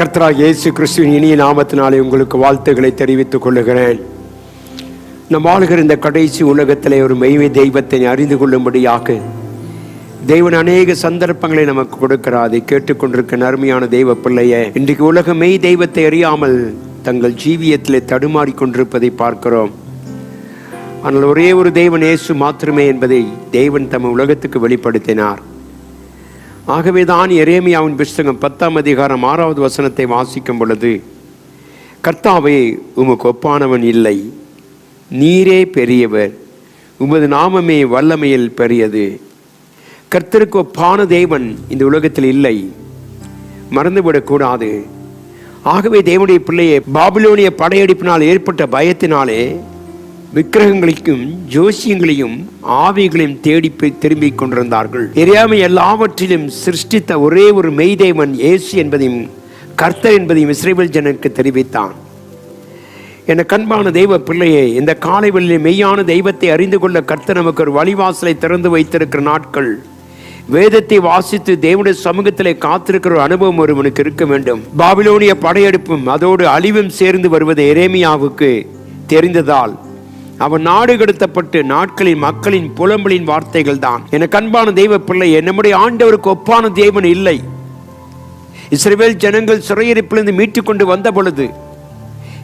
கர்த்தரா இயேசு கிறிஸ்துவின் இனிய நாமத்தினாலே உங்களுக்கு வாழ்த்துக்களை தெரிவித்துக் கொள்ளுகிறேன். நம் வாழ்கிற இந்த கடைசி உலகத்திலே ஒரு மெய்மை தெய்வத்தை அறிந்து கொள்ளும்படியாக தேவன் அநேக சந்தர்ப்பங்களை நமக்கு கொடுக்கிறார். அதை கேட்டுக்கொண்டிருக்க அருமையான தெய்வ பிள்ளையே இன்றைக்கு உலக மெய் தெய்வத்தை அறியாமல் தங்கள் ஜீவியத்திலே தடுமாறி கொண்டிருப்பதை பார்க்கிறோம். ஆனால் ஒரே ஒரு தெய்வன் இயேசு மாத்திரமே என்பதை தேவன் தம் உலகத்துக்கு வெளிப்படுத்தினார். ஆகவே தான் எரேமியாவின் புஸ்தகம் பத்தாம் அதிகாரம் ஆறாவது வசனத்தை வாசிக்கும் பொழுது கர்த்தாவே உமக்கு ஒப்பானவன் இல்லை. நீரே பெரியவர். உமது நாமமே வல்லமையில் பெரியது. கர்த்தருக்கு ஒப்பான தேவன் இந்த உலகத்தில் இல்லை. மறந்துவிடக்கூடாது. ஆகவே தேவனுடைய பிள்ளையை பாபிலோனிய படையெடுப்பினால் ஏற்பட்ட பயத்தினாலே விக்கிரகங்களையும் ஜோசியங்களையும் ஆவிகளையும் தேடி போய் திரும்பிக் கொண்டிருந்தார்கள். எரியாமை எல்லாவற்றிலும் சிருஷ்டித்த ஒரே ஒரு மெய்தேவன் இயேசு என்பதையும் கர்த்தர் என்பதையும் இஸ்ரேல் ஜனனுக்கு தெரிவித்தான். என கண்பான தெய்வ பிள்ளையே இந்த காலை வெளியில் மெய்யான தெய்வத்தை அறிந்து கொள்ள கர்த்தர் நமக்கு ஒரு வழிவாசலை திறந்து வைத்திருக்கிற நாட்கள். வேதத்தை வாசித்து தேவனுடைய சமூகத்திலே காத்திருக்கிற ஒரு அனுபவம் ஒருவனுக்கு இருக்க வேண்டும். பாபிலோனிய படையெடுப்பும் அதோடு அழிவும் சேர்ந்து வருவது எரேமியாவுக்கு தெரிந்ததால். அவன் நாடு கடத்தப்பட்டு நாட்களின் மக்களின் புலம்பலின் வார்த்தைகள் தான் என கண்பான தெய்வ பிள்ளை நம்முடைய ஆண்டவருக்கு ஒப்பான தேவன் இல்லை. இஸ்ரேல் ஜனங்கள் சிறையிருப்பிலிருந்து மீட்டுக் கொண்டு வந்த பொழுது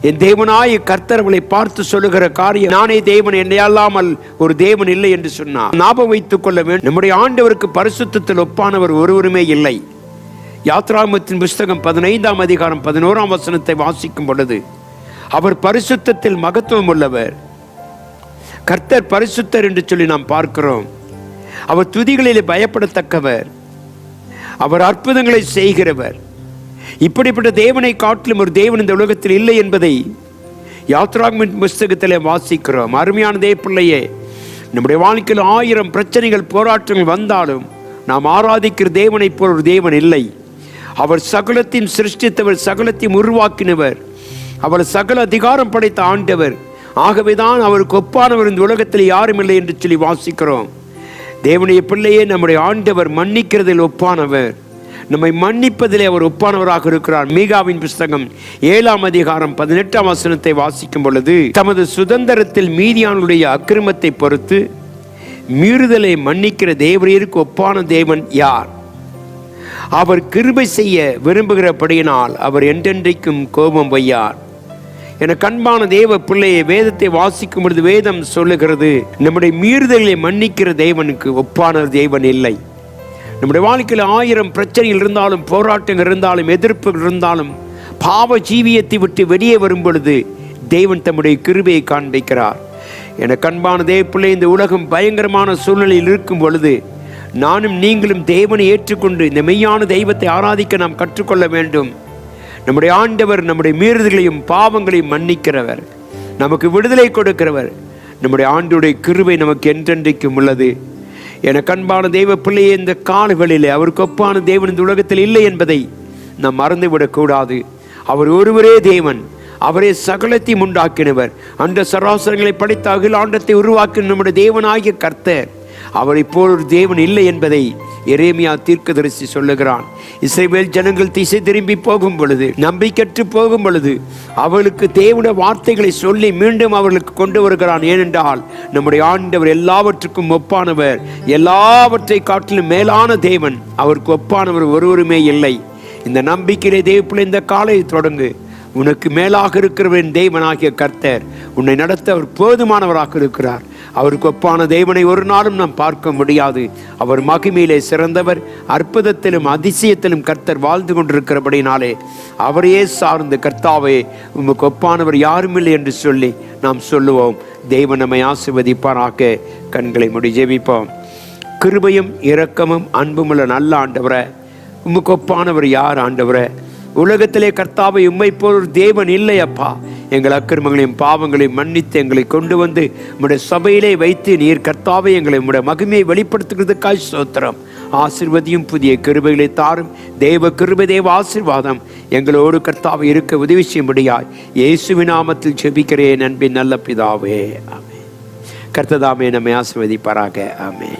என் தேவனாய் கர்த்தர்களை பார்த்து சொல்லுகிற காரியம் நானே தேவன் என்னையல்லாமல் ஒரு தேவன் இல்லை என்று சொன்னார். ஞாபகம் வைத்துக் கொள்ள வேண்டும் நம்முடைய ஆண்டவருக்கு பரிசுத்தத்தில் ஒப்பானவர் ஒருவருமே இல்லை. யாத்ராமத்தின் புஸ்தகம் பதினைந்தாம் அதிகாரம் பதினோராம் வசனத்தை வாசிக்கும் பொழுது அவர் பரிசுத்தத்தில் மகத்துவம் உள்ளவர். கர்த்தர் பரிசுத்தர் என்று சொல்லி நாம் பார்க்கிறோம். அவர் துதிகளிலே பயப்படத்தக்கவர். அவர் அற்புதங்களை செய்கிறவர். இப்படிப்பட்ட தேவனை காட்டிலும் ஒரு தேவன் இந்த உலகத்தில் இல்லை என்பதை யாத்ராக்மின் புஸ்தகத்தில் வாசிக்கிறோம். அருமையான தேவ பிள்ளையே நம்முடைய வாழ்க்கையில் ஆயிரம் பிரச்சனைகள் போராட்டங்கள் வந்தாலும் நாம் ஆராதிக்கிற தேவனைப் போல் ஒரு தேவன் இல்லை. அவர் சகலத்தையும் சிருஷ்டித்தவர் சகலத்தையும் உருவாக்கினவர். அவர் சகல அதிகாரம் படைத்த ஆண்டவர். ஆகவேதான் அவருக்கு ஒப்பானவர் இந்த உலகத்தில் யாரும் இல்லை என்று சொல்லி வாசிக்கிறோம். தேவனுடைய பிள்ளையே நம்முடைய ஆண்டவர் மன்னிக்கிறதில் ஒப்பானவர். நம்மை மன்னிப்பதிலே அவர் ஒப்பானவராக இருக்கிறார். மீகாவின் புஸ்தகம் ஏழாம் அதிகாரம் பதினெட்டாம் வசனத்தை வாசிக்கும் பொழுது தமது சுதந்திரத்தில் மீதியானுடைய அக்கிரமத்தை பொறுத்து மீறுதலை மன்னிக்கிற தேவரீருக்கு ஒப்பான தேவன் யார்? அவர் கிருபை செய்ய விரும்புகிறபடியினால் அவர் என்றென்றைக்கும் கோபம் வையார். என கண்பான தேவ பிள்ளையை வேதத்தை வாசிக்கும் பொழுது வேதம் சொல்லுகிறது நம்முடைய மீறுதலை மன்னிக்கிற தேவனுக்கு ஒப்பான தேவன் இல்லை. நம்முடைய வாழ்க்கையில் ஆயிரம் பிரச்சனைகள் இருந்தாலும் போராட்டங்கள் இருந்தாலும் எதிர்ப்புகள் இருந்தாலும் பாவ ஜீவியத்தை விட்டு வெளியே வரும் பொழுது தெய்வன் தம்முடைய கிருபையை காண்பிக்கிறார். என கண்பான தேவ பிள்ளை இந்த உலகம் பயங்கரமான சூழ்நிலையில் இருக்கும் பொழுது நானும் நீங்களும் தேவனை ஏற்றுக்கொண்டு இந்த மெய்யான தெய்வத்தை ஆராதிக்க நாம் கற்றுக்கொள்ள வேண்டும். நம்முடைய ஆண்டவர் நம்முடைய மீறுதல்களையும் பாவங்களையும் மன்னிக்கிறவர். நமக்கு விடுதலை கொடுக்கிறவர். நம்முடைய ஆண்டுடைய கிருவை நமக்கு என்றென்றைக்கும் உள்ளது. என கண்பான தெய்வ பிள்ளையே இந்த காலங்களிலே அவருக்கு ஒப்பான தேவன் இந்த உலகத்தில் இல்லை என்பதை நாம் மறந்துவிடக்கூடாது. அவர் ஒருவரே தேவன். அவரே சகலத்தையும் உண்டாக்கினவர். அந்த சராசரங்களை படைத்த அகிலாண்டத்தை உருவாக்கின நம்முடைய தேவனாகிய கர்த்தர். அவரை போல் ஒரு தேவன் இல்லை என்பதை எரேமியா தீர்க்கதரிசி சொல்லுகிறான். இஸ்ரேல் ஜனங்கள் திசை திரும்பி போகும் பொழுது நம்பிக்கற்று போகும் பொழுது அவளுக்கு தேவன வார்த்தைகளை சொல்லி மீண்டும் அவர்களுக்கு கொண்டு வருகிறான். ஏனென்றால் நம்முடைய ஆண்டவர் எல்லாவற்றுக்கும் ஒப்பானவர். எல்லாவற்றை காட்டிலும் மேலான தேவன் அவருக்கு ஒப்பானவர் ஒருவருமே இல்லை. இந்த நம்பிக்கையிலே தேவப்பிள்ளை இந்த காலை தொடங்கு. உனக்கு மேலாக இருக்கிறவன் தேவனாகிய கர்த்தர் உன்னை நடத்த அவர் போதுமானவராக இருக்கிறார். அவருக்கு ஒப்பான தேவனை ஒரு நாளும் நாம் பார்க்க முடியாது. அவர் மகிமையிலே சிறந்தவர் அற்புதத்திலும் அதிசயத்திலும் கர்த்தர் வாழ்ந்து கொண்டிருக்கிறபடினாலே அவரையே சார்ந்து கர்த்தாவே உமக்கு ஒப்பானவர் யாரும் இல்லை என்று சொல்லி நாம் சொல்லுவோம். தெய்வன் நம்மை ஆசிர்வதிப்பாராக. கண்களை முடி ஜெபிப்போம். கிருபையும் இரக்கமும் அன்புமுள்ள நல்ல ஆண்டவரை உமக்கு ஒப்பானவர் யார் ஆண்டவரை? உலகத்திலே கர்த்தாவை உம்மை போல் ஒரு தேவன் இல்லை அப்பா. எங்கள் அக்கிரமங்களையும் பாவங்களையும் மன்னித்து எங்களை கொண்டு வந்து உம்முடைய சபையிலே வைத்து நீர் கர்த்தாவை எங்களை உம்முடைய மகிமையை வெளிப்படுத்துகிறதுக்காய் சோத்திரம் ஆசிர்வதியும் புதிய கிருபைகளை தாரும். தேவ கிருபை தேவ ஆசிர்வாதம் எங்களோடு கர்த்தாவை இருக்க உதவி செய்யும்படியாய் இயேசுவி நாமத்தில் செபிக்கிறேன் அன்பின் நல்ல பிதாவே. ஆமே கர்த்ததாமே நம்மை ஆசிர்வதிப்பாராக. ஆமே